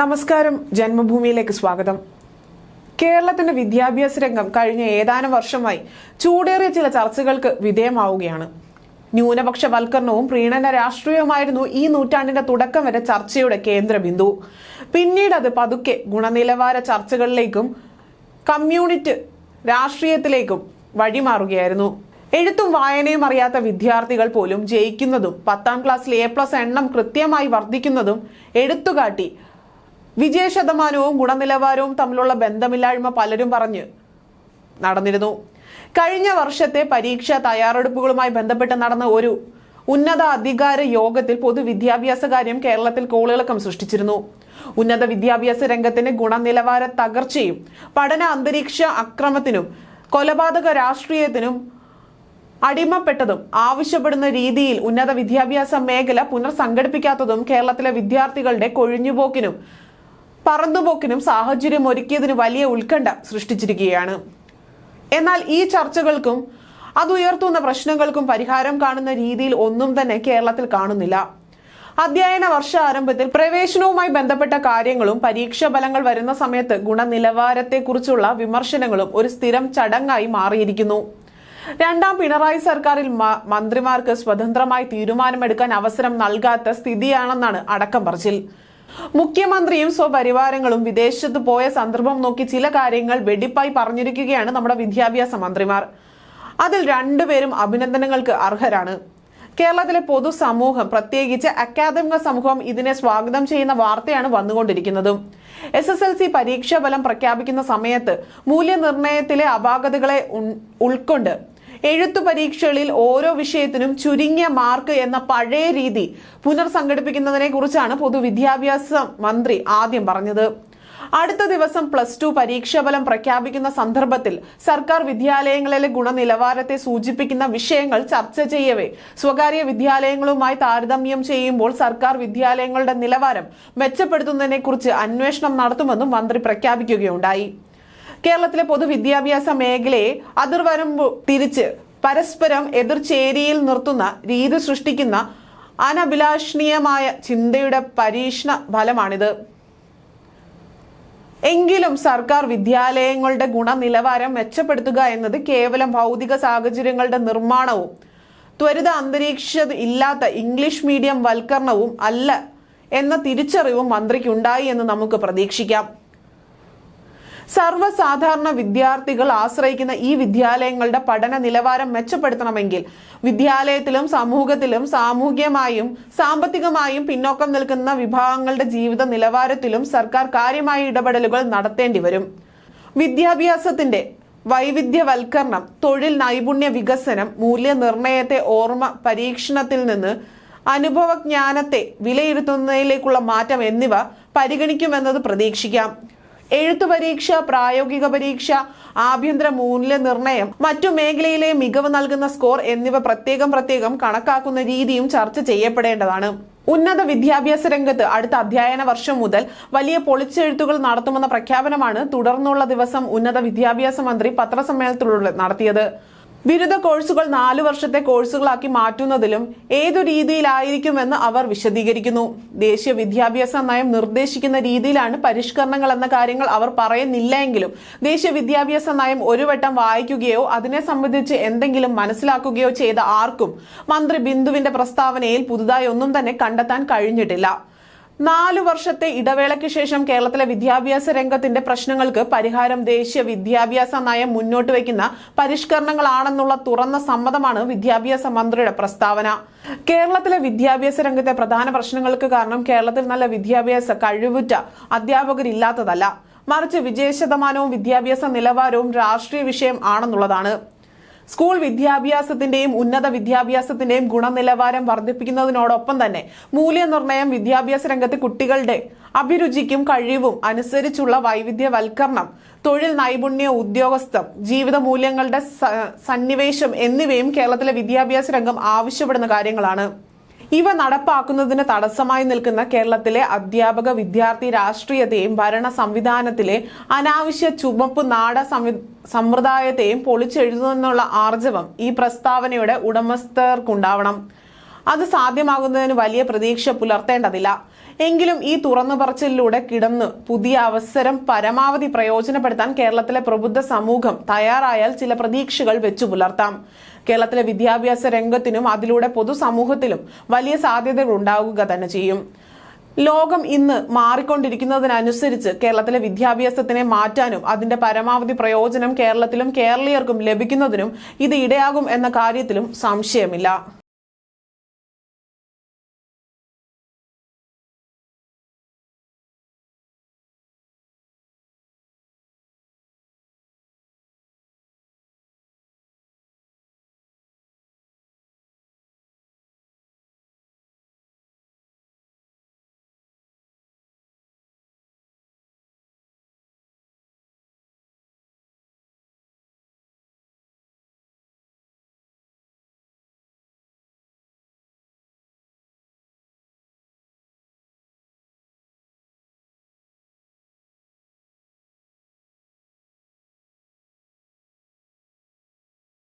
നമസ്കാരം. ജന്മഭൂമിയിലേക്ക് സ്വാഗതം. കേരളത്തിന്റെ വിദ്യാഭ്യാസ രംഗം കഴിഞ്ഞ ഏതാനും വർഷമായി ചൂടേറിയ ചില ചർച്ചകൾക്ക് വിധേയമാവുകയാണ്. ന്യൂനപക്ഷ വൽക്കരണവും പ്രീണന രാഷ്ട്രീയവുമായിരുന്നു ഈ നൂറ്റാണ്ടിന്റെ തുടക്കം വരെ ചർച്ചയുടെ കേന്ദ്ര ബിന്ദു പിന്നീട് അത് പതുക്കെ ഗുണനിലവാര ചർച്ചകളിലേക്കും കമ്മ്യൂണിറ്റ് രാഷ്ട്രീയത്തിലേക്കും വഴിമാറുകയായിരുന്നു. എഴുത്തും വായനയും അറിയാത്ത വിദ്യാർത്ഥികൾ പോലും ജയിക്കുന്നതും പത്താം ക്ലാസ്സിൽ എ പ്ലസ് എണ്ണം കൃത്യമായി വർദ്ധിക്കുന്നതും എടുത്തുകാട്ടി വിജയ ശതമാനവും ഗുണനിലവാരവും തമ്മിലുള്ള ബന്ധമില്ലായ്മ പലരും പറഞ്ഞ്. നടന്നിരുന്നു. കഴിഞ്ഞ വർഷത്തെ പരീക്ഷ തയ്യാറെടുപ്പുകളുമായി ബന്ധപ്പെട്ട് നടന്ന ഒരു ഉന്നത അധികാര യോഗത്തിൽ പൊതുവിദ്യാഭ്യാസ കാര്യം കേരളത്തിൽ കോളിളക്കം സൃഷ്ടിച്ചിരുന്നു. ഉന്നത വിദ്യാഭ്യാസ രംഗത്തിന് ഗുണനിലവാര തകർച്ചയും പഠന അന്തരീക്ഷ അക്രമത്തിനും കൊലപാതക രാഷ്ട്രീയത്തിനും അടിമപ്പെട്ടതും ആവശ്യപ്പെടുന്ന രീതിയിൽ ഉന്നത വിദ്യാഭ്യാസ മേഖല പുനർസംഘടിപ്പിക്കാത്തതും കേരളത്തിലെ വിദ്യാർത്ഥികളുടെ കൊഴിഞ്ഞുപോക്കിനും പറന്നുപോക്കിനും സാഹചര്യം ഒരുക്കിയതിന് വലിയ ഉത്കണ്ഠ സൃഷ്ടിച്ചിരിക്കുകയാണ്. എന്നാൽ ഈ ചർച്ചകൾക്കും അതുയർത്തുന്ന പ്രശ്നങ്ങൾക്കും പരിഹാരം കാണുന്ന രീതിയിൽ ഒന്നും തന്നെ കേരളത്തിൽ കാണുന്നില്ല. അധ്യയന വർഷ ആരംഭത്തിൽ പ്രവേശനവുമായി ബന്ധപ്പെട്ട കാര്യങ്ങളും പരീക്ഷാ ഫലങ്ങൾ വരുന്ന സമയത്ത് ഗുണനിലവാരത്തെക്കുറിച്ചുള്ള വിമർശനങ്ങളും ഒരു സ്ഥിരം ചടങ്ങായി മാറിയിരിക്കുന്നു. രണ്ടാം പിണറായി സർക്കാരിൽ മന്ത്രിമാർക്ക് സ്വതന്ത്രമായി തീരുമാനമെടുക്കാൻ അവസരം നൽകാത്ത സ്ഥിതിയാണെന്നാണ് അടക്കം പറച്ചിൽ. മുഖ്യമന്ത്രിയും സ്വപരിവാരങ്ങളും വിദേശത്ത് പോയ സന്ദർഭം നോക്കി ചില കാര്യങ്ങൾ വെടിപ്പായി പറഞ്ഞിരിക്കുകയാണ് നമ്മുടെ വിദ്യാഭ്യാസ മന്ത്രിമാർ. അതിൽ രണ്ടുപേരും അഭിനന്ദനങ്ങൾക്ക് അർഹരാണ്. കേരളത്തിലെ പൊതുസമൂഹം പ്രത്യേകിച്ച് അക്കാദമിക സമൂഹം ഇതിനെ സ്വാഗതം ചെയ്യുന്ന വാർത്തയാണ് വന്നുകൊണ്ടിരിക്കുന്നതും. എസ് എസ് എൽ സി പരീക്ഷാ ഫലം പ്രഖ്യാപിക്കുന്ന സമയത്ത് മൂല്യനിർണയത്തിലെ അപാകതകളെ ഉൾക്കൊണ്ട് എഴുത്തു പരീക്ഷകളിൽ ഓരോ വിഷയത്തിനും ചുരുങ്ങിയ മാർക്ക് എന്ന പഴയ രീതി പുനർസംഘടിപ്പിക്കുന്നതിനെ കുറിച്ചാണ് പൊതുവിദ്യാഭ്യാസ മന്ത്രി ആദ്യം പറഞ്ഞത്. അടുത്ത ദിവസം പ്ലസ് ടു പരീക്ഷാഫലം പ്രഖ്യാപിക്കുന്ന സന്ദർഭത്തിൽ സർക്കാർ വിദ്യാലയങ്ങളിലെ ഗുണനിലവാരത്തെ സൂചിപ്പിക്കുന്ന വിഷയങ്ങൾ ചർച്ച ചെയ്യവേ. സ്വകാര്യ വിദ്യാലയങ്ങളുമായി താരതമ്യം ചെയ്യുമ്പോൾ സർക്കാർ വിദ്യാലയങ്ങളുടെ നിലവാരം മെച്ചപ്പെടുത്തുന്നതിനെക്കുറിച്ച് അന്വേഷണം നടത്തുമെന്നും മന്ത്രി പ്രഖ്യാപിക്കുകയുണ്ടായി. കേരളത്തിലെ പൊതുവിദ്യാഭ്യാസ മേഖലയെ അതിർവരമ്പ് തിരിച്ച് പരസ്പരം എതിർചേരിയിൽ നിർത്തുന്ന രീതി സൃഷ്ടിക്കുന്ന അനഭിലാഷണീയമായ ചിന്തയുടെ പരീക്ഷണ ഫലമാണിത്. എങ്കിലും സർക്കാർ വിദ്യാലയങ്ങളുടെ ഗുണനിലവാരം മെച്ചപ്പെടുത്തുക എന്നത് കേവലം ഭൗതിക സാഹചര്യങ്ങളുടെ നിർമ്മാണവും ത്വരിത അന്തരീക്ഷ ഇല്ലാത്ത ഇംഗ്ലീഷ് മീഡിയം വൽക്കരണവും അല്ല എന്ന തിരിച്ചറിവും മന്ത്രിക്കുണ്ടായി എന്ന് നമുക്ക് പ്രതീക്ഷിക്കാം. സർവസാധാരണ വിദ്യാർത്ഥികൾ ആശ്രയിക്കുന്ന ഈ വിദ്യാലയങ്ങളുടെ പഠന നിലവാരം മെച്ചപ്പെടുത്തണമെങ്കിൽ വിദ്യാലയത്തിലും സമൂഹത്തിലും സാമൂഹികമായും സാമ്പത്തികമായും പിന്നോക്കം നിൽക്കുന്ന വിഭാഗങ്ങളുടെ ജീവിത നിലവാരത്തിലും സർക്കാർ കാര്യമായ ഇടപെടലുകൾ നടത്തേണ്ടി വരും. വിദ്യാഭ്യാസത്തിന്റെ വൈവിധ്യവൽക്കരണം തൊഴിൽ നൈപുണ്യ വികസനം മൂല്യനിർണയത്തെ ഓർമ്മ പരീക്ഷണത്തിൽ നിന്ന് അനുഭവജ്ഞാനത്തെ വിലയിരുത്തുന്നതിലേക്കുള്ള മാറ്റം എന്നിവ പരിഗണിക്കുമെന്നത് പ്രതീക്ഷിക്കാം. എഴുത്തു പരീക്ഷ പ്രായോഗിക പരീക്ഷ ആഭ്യന്തര മൂല്യനിർണയം മറ്റു മേഖലയിലെ മികവ് നൽകുന്ന സ്കോർ എന്നിവ പ്രത്യേകം പ്രത്യേകം കണക്കാക്കുന്ന രീതിയും ചർച്ച ചെയ്യപ്പെടേണ്ടതാണ്. ഉന്നത വിദ്യാഭ്യാസ രംഗത്ത് അടുത്ത അധ്യയന വർഷം മുതൽ വലിയ പൊളിച്ചെഴുത്തുകൾ നടത്തുമെന്ന പ്രഖ്യാപനമാണ് തുടർന്നുള്ള ദിവസം ഉന്നത വിദ്യാഭ്യാസ മന്ത്രി പത്രസമ്മേളനത്തിലൂടെ നടത്തിയത്. ബിരുദ കോഴ്സുകൾ നാലു വർഷത്തെ കോഴ്സുകളാക്കി മാറ്റുന്നതിലും ഏതു രീതിയിലായിരിക്കുമെന്ന് അവർ വിശദീകരിക്കുന്നു. ദേശീയ വിദ്യാഭ്യാസ നയം നിർദ്ദേശിക്കുന്ന രീതിയിലാണ് പരിഷ്കരണങ്ങൾ എന്ന കാര്യങ്ങൾ അവർ പറയുന്നില്ല എങ്കിലും ദേശീയ വിദ്യാഭ്യാസ നയം ഒരു വട്ടം വായിക്കുകയോ അതിനെ സംബന്ധിച്ച് എന്തെങ്കിലും മനസ്സിലാക്കുകയോ ചെയ്ത ആർക്കും മന്ത്രി ബിന്ദുവിന്റെ പ്രസ്താവനയിൽ പുതുതായി ഒന്നും തന്നെ കണ്ടെത്താൻ കഴിഞ്ഞിട്ടില്ല. നാലു വർഷത്തെ ഇടവേളയ്ക്ക് ശേഷം കേരളത്തിലെ വിദ്യാഭ്യാസ രംഗത്തിന്റെ പ്രശ്നങ്ങൾക്ക് പരിഹാരം ദേശീയ വിദ്യാഭ്യാസ നയം മുന്നോട്ട് വയ്ക്കുന്ന പരിഷ്കരണങ്ങളാണെന്നുള്ള തുറന്ന സമ്മതമാണ് വിദ്യാഭ്യാസ മന്ത്രിയുടെ പ്രസ്താവന. കേരളത്തിലെ വിദ്യാഭ്യാസ രംഗത്തെ പ്രധാന പ്രശ്നങ്ങൾക്ക് കാരണം കേരളത്തിൽ നല്ല വിദ്യാഭ്യാസ കഴിവുറ്റ അധ്യാപകരില്ലാത്തതല്ല. മറിച്ച് വിജയശതമാനവും വിദ്യാഭ്യാസ നിലവാരവും രാഷ്ട്രീയ വിഷയം ആണെന്നുള്ളതാണ്. സ്കൂൾ വിദ്യാഭ്യാസത്തിന്റെയും ഉന്നത വിദ്യാഭ്യാസത്തിന്റെയും ഗുണനിലവാരം വർദ്ധിപ്പിക്കുന്നതിനോടൊപ്പം തന്നെ മൂല്യനിർണയം വിദ്യാഭ്യാസ രംഗത്ത് കുട്ടികളുടെ അഭിരുചിക്കും കഴിവും അനുസരിച്ചുള്ള വൈവിധ്യവൽക്കരണം തൊഴിൽ നൈപുണ്യ ഉദ്യോഗസ്ഥം ജീവിത മൂല്യങ്ങളുടെ സന്നിവേശം എന്നിവയും കേരളത്തിലെ വിദ്യാഭ്യാസ രംഗം ആവശ്യപ്പെടുന്ന കാര്യങ്ങളാണ്. ഇവ നടപ്പാക്കുന്നതിന് തടസ്സമായി നിൽക്കുന്ന കേരളത്തിലെ അധ്യാപക വിദ്യാർത്ഥി രാഷ്ട്രീയത്തെയും ഭരണ സംവിധാനത്തിലെ അനാവശ്യ ചുമപ്പ് നാട സംവി സമ്പ്രദായത്തെയും പൊളിച്ചെഴുതുന്നുള്ള ആർജവം ഈ പ്രസ്താവനയുടെ ഉടമസ്ഥർക്കുണ്ടാവണം. അത് സാധ്യമാകുന്നതിന് വലിയ പ്രതീക്ഷ പുലർത്തേണ്ടതില്ല. എങ്കിലും ഈ തുറന്നു പറച്ചിലൂടെ കിടന്ന് പുതിയ അവസരം പരമാവധി പ്രയോജനപ്പെടുത്താൻ കേരളത്തിലെ പ്രബുദ്ധ സമൂഹം തയ്യാറായാൽ ചില പ്രതീക്ഷകൾ വെച്ചു പുലർത്താം. കേരളത്തിലെ വിദ്യാഭ്യാസ രംഗത്തിനും അതിലൂടെ പൊതുസമൂഹത്തിലും വലിയ സാധ്യതകൾ ഉണ്ടാവുക തന്നെ ചെയ്യും. ലോകം ഇന്ന് മാറിക്കൊണ്ടിരിക്കുന്നതിനനുസരിച്ച് കേരളത്തിലെ വിദ്യാഭ്യാസത്തിനെ മാറ്റാനും അതിന്റെ പരമാവധി പ്രയോജനം കേരളത്തിലും കേരളീയർക്കും ലഭിക്കുന്നതിനും ഇത് ഇടയാകും എന്ന കാര്യത്തിലും സംശയമില്ല.